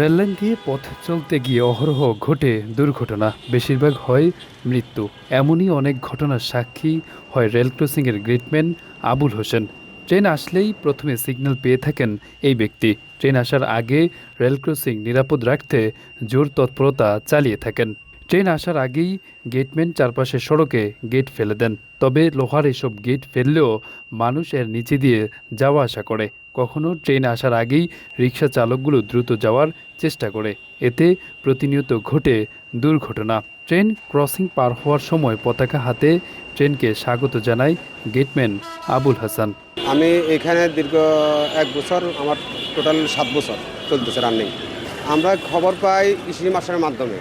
Rail line দিয়ে পথ চলতে গিয়ে অহরহ ঘটে দুর্ঘটনা। বেশিরভাগ হয় মৃত্যু। এমনই অনেক ঘটনার সাক্ষী হয় rail ক্রসিংয়ের great man Abul Hossain. Train আসলেই প্রথমে সিগন্যাল পেয়ে থাকেন এই ব্যক্তি। ট্রেন আসার আগে রেল ক্রসিং নিরাপদ রাখতে জোর তৎপরতা চালিয়ে থাকেন। ট্রেন আসার আগেই গেটম্যান চারপাশে সড়কে গেট ফেলে দেন। তবে লোহার এসব গেট ফেললেও মানুষ এর নিচে দিয়ে যাওয়া আসা করে। কখনো ট্রেন আসার আগেই রিক্সা চালকগুলো দ্রুত যাওয়ার চেষ্টা করে। এতে প্রতিনিয়ত ঘটে দুর্ঘটনা। ট্রেন ক্রসিং পার হওয়ার সময় পতাকা হাতে ট্রেনকে স্বাগত জানায় গেটম্যান আবুল হাসান। আমি এখানে দীর্ঘ এক বছর, আমার টোটাল সাত বছর চলতেছে রানিং আমরা খবর পাই ইসি মাস্টারের মাধ্যমে।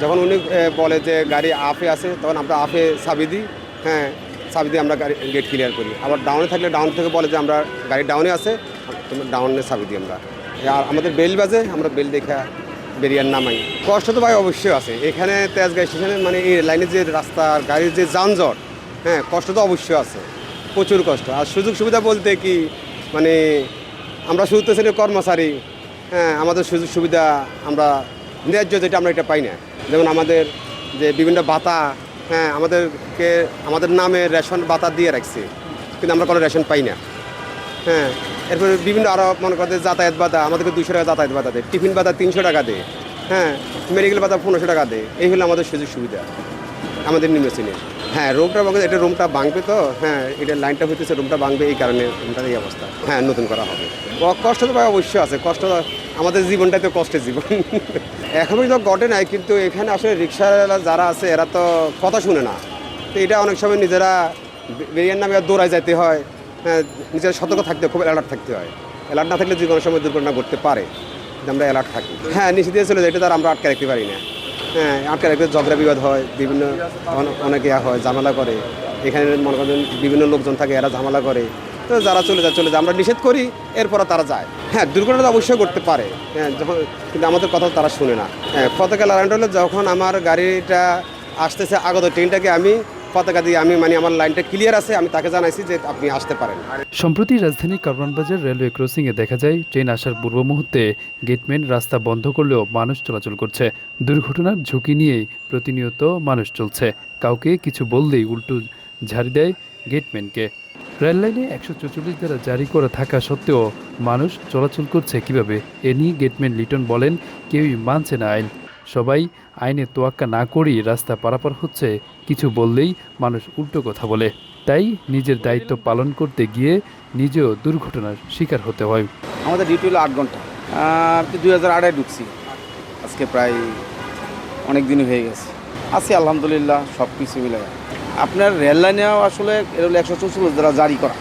যখন উনি বলে যে গাড়ি আফে আছে, তখন আমরা আফে চাবি দিই। হ্যাঁ চাবি দিয়ে আমরা গাড়ি গেট ক্লিয়ার করি। আবার ডাউনে থাকলে ডাউন থেকে বলে যে আমরা গাড়ি ডাউনে আছে তুমি ডাউনে চাবি দিই আমরা। আর আমাদের বেল বাজে, আমরা বেল দেখা বেরিয়ার নামাই। কষ্ট তো ভাই অবশ্যই আছে। এখানে তেজগাঁ স্টেশনে মানে এই লাইনের যে রাস্তা আর গাড়ির যে যানজট হ্যাঁ কষ্ট তো অবশ্যই আছে। প্রচুর কষ্ট। আর সুযোগ সুবিধা বলতে কি মানে আমরা শুধু শ্রেণির কর্মচারী হ্যাঁ আমাদের সুযোগ সুবিধা আমরা ন্যায্য যেটা আমরা এটা পাই না। যেমন আমাদের যে বিভিন্ন ভাতা হ্যাঁ আমাদেরকে, আমাদের নামে রেশন ভাতা দিয়ে রাখছে, কিন্তু আমরা কোনো রেশন পাই না। হ্যাঁ এরপরে বিভিন্ন আরও মনে করতে যাতায়াত ভাতা আমাদেরকে দুশো টাকা যাতায়াত ভাতা দেয়। টিফিন ভাতা তিনশো টাকা দেয়। হ্যাঁ মেডিকেল ভাতা পনেরোশো টাকা দেয়। এই হলো আমাদের সুযোগ সুবিধা, আমাদের নিম্ন শ্রেণির। হ্যাঁ রুমটা ভাঙবে এটা রুমটা ভাঙবে তো হ্যাঁ এটা লাইনটা হইতেছে রুমটা ভাঙবে, এই কারণে রুমটার এই অবস্থা। হ্যাঁ নতুন করা হবে। কষ্ট তো ভাই অবশ্যই আছে, কষ্ট আমাদের জীবনটাই তো কষ্টের জীবন। এখন তো ঘটে নাই, কিন্তু এখানে আসলে রিক্সাওয়ালা যারা আছে, এরা তো কথা শুনে না। তো এটা অনেক সময় নিজেরা বেরিয়ার নামে দৌড়ায় হয় হ্যাঁ নিজের সতর্ক থাকতে হয়, খুব অ্যালার্ট থাকতে হয়। অ্যালার্ট না থাকলে যে কোনো সময় দুর্ঘটনা ঘটতে পারে আমরা অ্যালার্ট থাকি। হ্যাঁ নিচে দিয়ে যায় এটা তার আমরা আটকে রাখতে পারি না। হ্যাঁ আটকে রাখতে ঝগড়া বিবাদ হয় বিভিন্ন অন- অনেকে ইয়া হয় ঝামেলা করে। এখানে মনে করেন বিভিন্ন লোকজন থাকে এরা ঝামেলা করে। তো যারা চলে যায় চলে যায়। আমরা নিষেধ করি এরপর তারা যায়। হ্যাঁ দুর্ঘটনা অবশ্যই করতে পারে। হ্যাঁ যখন কিন্তু আমাদের কথা তারা শুনে না। হ্যাঁ পতাকা লাগানোটা হলো যখন আমার গাড়িটা আসতেছে আগত ট্রেনটাকে আমি পতাকা দিয়ে আমি মানে আমার লাইনটা ক্লিয়ার আছে, আমি তাকে জানাইছি যে আপনি আসতে পারেন। সম্প্রতি রাজধানী কারওয়ানবাজার রেলওয়ে ক্রসিংয়ে দেখা যায়, ট্রেন আসার পূর্ব মুহূর্তে গেটম্যান রাস্তা বন্ধ করলেও মানুষ চলাচল করছে। দুর্ঘটনার ঝুঁকি নিয়েই প্রতিনিয়ত মানুষ চলছে। কাউকে কিছু বললেই উল্টো ঝাড়ি দেয় গেটম্যানকে। রেললাইনে একশো চৌচল্লিশ দ্বারা জারি করা থাকা সত্ত্বেও মানুষ চলাচল করছে কীভাবে, এ নিয়ে গেটম্যান লিটন বলেন, কেউই মানছে না আইন। সবাই আইনের তোয়াক্কা না করেই রাস্তা পারাপার হচ্ছে, কিছু বললেই মানুষ উল্টো কথা বলে। তাই নিজের দায়িত্ব পালন করতে গিয়ে নিজেও দুর্ঘটনার শিকার হতে হয়। আমাদের ডিউটি হলো আট ঘণ্টা। দুই হাজার আড়াই ঢুকছি। আজকে প্রায় অনেক দিনই হয়ে গেছে। আছি আলহামদুলিল্লাহ, সব কিছু মিলে। আপনার রেল লাইনেও আসলে এটা হলো একশো চৌচল্লিশ দ্বারা জারি করা।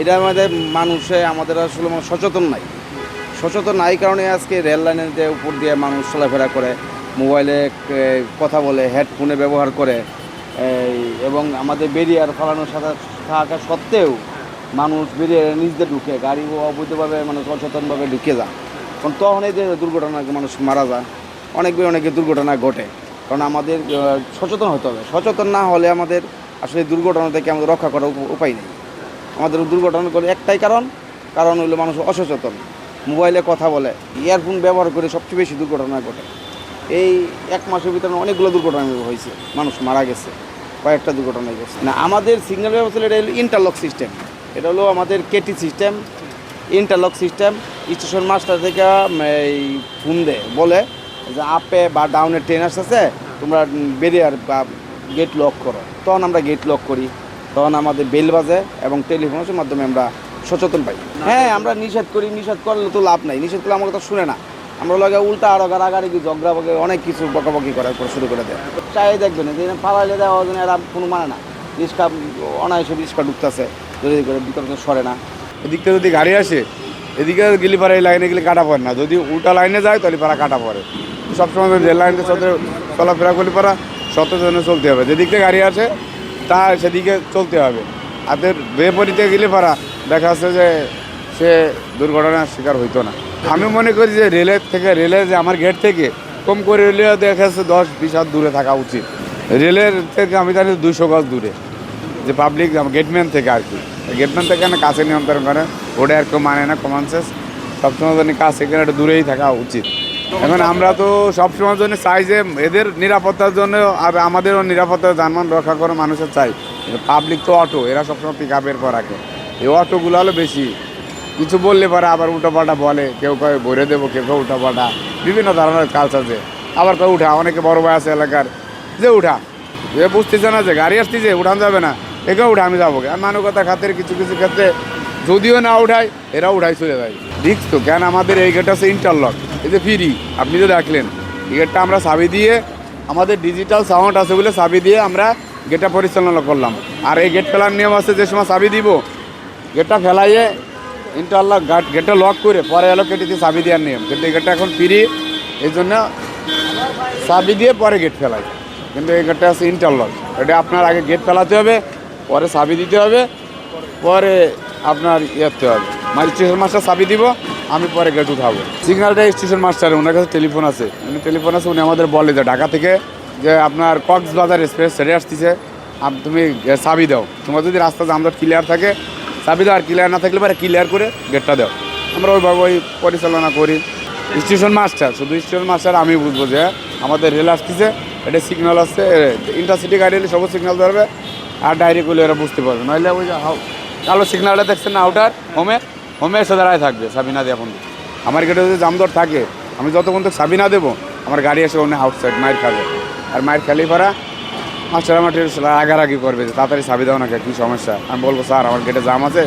এটা আমাদের মানুষে, আমাদের আসলে মানে সচেতন নাই। সচেতন নাই কারণে আজকে রেল লাইনের যে উপর দিয়ে মানুষ চলাফেরা করে, মোবাইলে কথা বলে, হেডফোনে ব্যবহার করে এবং আমাদের বেরিয়ার ফালানোর সাথে, থাকা সত্ত্বেও মানুষ বেরিয়ে নিজে ঢুকে, গাড়ি অবৈধভাবে মানে সচেতনভাবে ঢুকে যায়। কারণ তখন এই যে দুর্ঘটনায় মানুষ মারা যায়। অনেক অনেকে দুর্ঘটনা ঘটে। কারণ আমাদের সচেতন হতে হবে। সচেতন না হলে আমাদের আসলে দুর্ঘটনা থেকে আমাদের রক্ষা করার উপ- উপায় নেই। আমাদের দুর্ঘটনা করে একটাই কারণ কারণ হলো মানুষ অসচেতন। মোবাইলে কথা বলে, ইয়ারফোন ব্যবহার করে সবচেয়ে বেশি দুর্ঘটনা ঘটে। এই এক মাসের ভিতরে অনেকগুলো দুর্ঘটনা হয়েছে, মানুষ মারা গেছে, কয়েকটা দুর্ঘটনা গেছে। না, আমাদের সিগন্যাল ব্যবস্থা এটা হলো ইন্টারলক সিস্টেম এটা হলো আমাদের KT system interlock system station master থেকে এই ফোন দেয়, বলে যে আপে বা ডাউনে ট্রেন আসতেছে, তোমরা বেরিয়ার বা গেট লক করো। তখন আমরা গেট লক করি, তখন আমাদের বেল বাজে এবং টেলিফোনের মাধ্যমে আমরা সচেতন পাই হ্যাঁ আমরা নিষেধ করি, নিষেধ করলে তো লাভ নাই। নিষেধ করলে আমার কথা শুনে না। আমরা লাগে উল্টা আরও গাড়াগাড়ি ঝগড়া বকে, অনেক কিছু বকাবকি করা করে শুরু করে দেয়। চাই দেখবেন যে পালাইলে দেওয়া জন্য এরা কোনো মানে না। রিক্সা, অনায়াসে রিক্সা ঢুকতেছে, যদি করে ভিতরে তো সরে না। এদিক থেকে যদি গাড়ি আসে, এদিকে গেলে পারে এই লাইনে গেলে কাটা পড়ে না। যদি উল্টা লাইনে যায়, তাহলে পারা কাটা পড়ে। সবসময় রেল লাইনকে সাথে চলাফেরা করলে পারা সচেতনে চলতে হবে। যেদিক গাড়ি আসে তা সেদিকে চলতে হবে। আদের বেপরিতে গেলে পারা, দেখা যাচ্ছে যে সে দুর্ঘটনার শিকার হইতো না। আমি মনে করি যে রেলের থেকে, রেলের যে আমার গেট থেকে, কম করে হলেও দেখা যাচ্ছে দশ বিশ হাত দূরে থাকা উচিত। রেলের থেকে আমি জানি দুইশো গজ দূরে, যে পাবলিক গেটম্যান থেকে আর কি। গেটম্যান থেকে না কাছে নিয়ন্ত্রণ করে, ওটা আর কেউ মানে না কমন সেন্স সবসময় জন্য কাছে এখানে একটু দূরেই থাকা উচিত। এখন আমরা তো সবসময়ের জন্য চাই যে এদের নিরাপত্তার জন্য আর আমাদেরও নিরাপত্তা যানবাহন রক্ষা করে মানুষের চাই। পাবলিক তো অটো এরা সবসময় পিক আপের পর রাখে। এই অটোগুলো হলো বেশি। কিছু বললে পরে আবার উল্টোপাল্টা বলে, কেউ কয় ভরে দেবো, কেউ কেউ উল্টোপাল্টা। বিভিন্ন ধরনের কাজ আছে আবার কেউ উঠা। অনেকে বড় ভাই আছে এলাকার, যে উঠা। যে বুঝতেছে না যে, গাড়ি আসতেছে, উঠান যাবে না। একে উঠা, আমি যাব আর মানবতা খাতের কিছু কিছু ক্ষেত্রে যদিও না উঠায়, এরা উঠাই চলে যায়। রিক্স তো কেন আমাদের এই গেটটা হচ্ছে ইন্টারলক এই যে ফ্রি আপনি যে দেখলেন এই গেটটা আমরা চাবি দিয়ে, আমাদের ডিজিটাল সাউন্ড আছে বলে চাবি দিয়ে আমরা গেটটা পরিচালনা করলাম। আর এই গেট ফেলার নিয়ম আছে, যে সময় চাবি দিব, গেটটা ফেলাইয়ে ইন্টারলক গেটটা লক করে পরে এলো কেটিতে চাবি দেওয়ার নিয়ম। কিন্তু এই গেটটা এখন ফ্রি এই জন্য চাবি দিয়ে পরে গেট ফেলাই। কিন্তু এই গেটটা আছে ইন্টারলক এটা আপনার আগে গেট ফেলাতে হবে, পরে চাবি দিতে হবে, পরে আপনার ইয়েতে হবে। মানে স্টেশন মাস্টার চাবি দিব, আমি পরে গেট উঠাবো। সিগন্যালটা স্টেশন মাস্টার ওনার কাছে টেলিফোন আছে। উনি টেলিফোন আছে, উনি আমাদের বলে যে ঢাকা থেকে যে আপনার কক্সবাজার এক্সপ্রেস ছেড়ে আসতেছে তুমি চাবি দাও। তোমার যদি রাস্তা জামদার ক্লিয়ার থাকে, চাবি দাও আর ক্লিয়ার না থাকলে পরে ক্লিয়ার করে গেটটা দাও। আমরা ওইভাবে ওই পরিচালনা করি। স্টেশন মাস্টার শুধু স্টেশন মাস্টার আমি বুঝব যে আমাদের রেল আসতেছে, এটা সিগন্যাল আসছে ইন্টারসিটি গাড়ি হলে সবুজ সিগন্যাল ধরবে, আর ডাইরেক্ট করলে এরা বুঝতে পারবে। নইলে ওই কালো সিগন্যালটা দেখছেন না আউটার হোমে হোমে এসে দাঁড়ায় থাকবে সাবিনা দিয়ে এখন আমার গেটে যদি জামদর থাকে, আমি যতক্ষণ তো সাবিনা দেবো, আমার গাড়ি এসে ওখানে আউটসাইড মায়ের খাবে। আর মায়ের খালি পারা মাস্টার আমার রাগারাগি করবে যে তাড়াতাড়ি চাবি দাও না কে, সমস্যা? আমি বলব স্যার আমার গেটে জাম আছে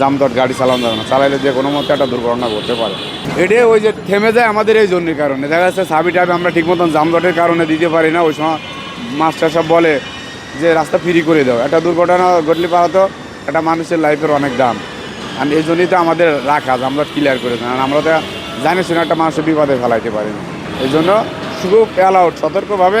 জাম দর গাড়ি চালানো যাবে না। চালাইলে যে কোনো মতো একটা দুর্ঘটনা ঘটতে পারে। এটাই ওই যে থেমে যায় আমাদের এই জন্যের কারণে। দেখা যাচ্ছে চাবি টাবি আমরা ঠিক মতন জাম দটের কারণে দিতে পারি না। ওই সময় মাস্টার সব বলে যে রাস্তা ফ্রি করে দাও। একটা দুর্ঘটনা ঘটলে পারা তো একটা মানুষের লাইফের অনেক দাম। আর এই জন্যই তো আমাদের রাখা আমরা ক্লিয়ার করে দেন। আর আমরা তো জানি শুনে একটা মানুষের বিপদে ফেলাইতে পারি না। এই জন্য শুধু অ্যালাউড সতর্কভাবে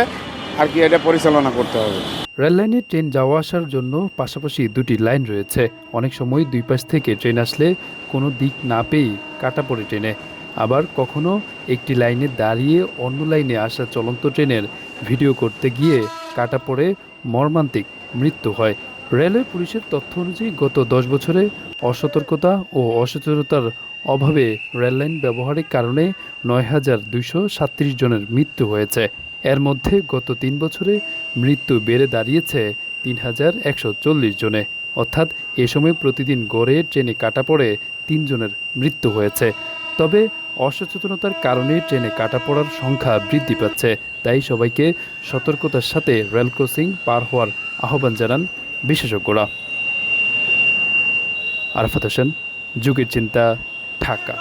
আর কি এটা পরিচালনা করতে হবে। রেললাইনে ট্রেন যাওয়া আসার জন্য পাশাপাশি দুটি লাইন রয়েছে। অনেক সময় দুই পাশ থেকে ট্রেন আসলে কোনো দিক না পেয়েই কাটা পড়ে ট্রেনে। আবার কখনো একটি লাইনে দাঁড়িয়ে অন্য লাইনে আসা চলন্ত ট্রেনের ভিডিও করতে গিয়ে কাটা পড়ে মর্মান্তিক মৃত্যু হয়। রেলওয়ে পুলিশের তথ্য অনুযায়ী গত দশ বছরে অসতর্কতা ও অসচেতনতার অভাবে রেললাইন ব্যবহারের কারণে নয় হাজার দুইশো সাতত্রিশ জনের মৃত্যু হয়েছে। এর মধ্যে গত তিন বছরে মৃত্যু বেড়ে দাঁড়িয়েছে তিন হাজার একশো চল্লিশ জনে। অর্থাৎ এ সময় প্রতিদিন গড়ে ট্রেনে কাটা পড়ে তিনজনের মৃত্যু হয়েছে। তবে অসচেতনতার কারণে ট্রেনে কাটা পড়ার সংখ্যা বৃদ্ধি পাচ্ছে। তাই সবাইকে সতর্কতার সাথে রেল ক্রসিং পার হওয়ার আহ্বান জানান বিশেষজ্ঞরা। আরফাত হোসেন, যুগের চিন্তা, ঢাকা।